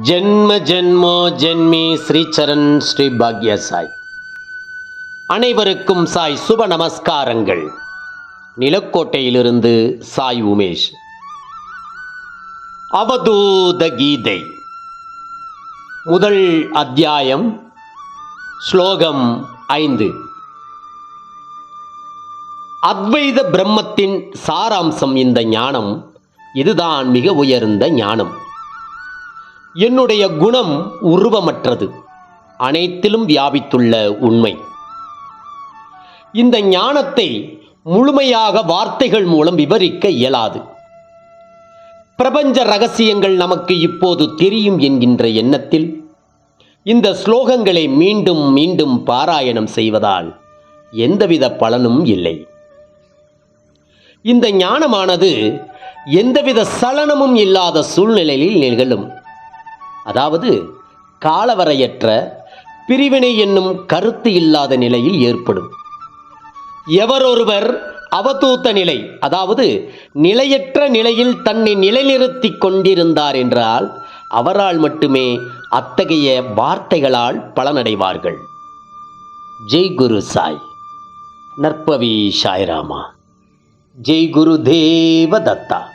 ஜென்ம ஜென்மோ ஜென்மி ஸ்ரீச்சரண் ஸ்ரீ பாக்ய சாய். அனைவருக்கும் சாய் சுப நமஸ்காரங்கள். நிலக்கோட்டையிலிருந்து சாய் உமேஷ். அவதூத கீதை. முதல் அத்தியாயம் ஸ்லோகம் ஐந்து. அத்வைத பிரம்மத்தின் சாராம்சம் இந்த ஞானம் இதுதான் மிக உயர்ந்த ஞானம். என்னுடைய குணம் உருவமற்றது. அனைத்திலும் வியாபித்துள்ள உண்மை. இந்த ஞானத்தை முழுமையாக வார்த்தைகள் மூலம் விவரிக்க இயலாது. பிரபஞ்ச ரகசியங்கள் நமக்கு இப்போது தெரியும் என்கின்ற எண்ணத்தில் இந்த ஸ்லோகங்களை மீண்டும் மீண்டும் பாராயணம் செய்வதால் எந்தவித பலனும் இல்லை. இந்த ஞானமானது எந்தவித சலனமும் இல்லாத சூழ்நிலையில் நிகழும். அதாவது காலவரையற்ற பிரிவினை என்னும் கருத்து இல்லாத நிலையில் ஏற்படும். எவரொருவர் அவதூத்த நிலை அதாவது நிலையற்ற நிலையில் தன்னை நிலைநிறுத்திக் கொண்டிருந்தார் என்றால் அவரால் மட்டுமே அத்தகைய வார்த்தைகளால் பலனடைவார்கள். ஜெய் குரு சாய். நற்பவி சாய்ராமா. ஜெய் குரு தேவ தத்தா.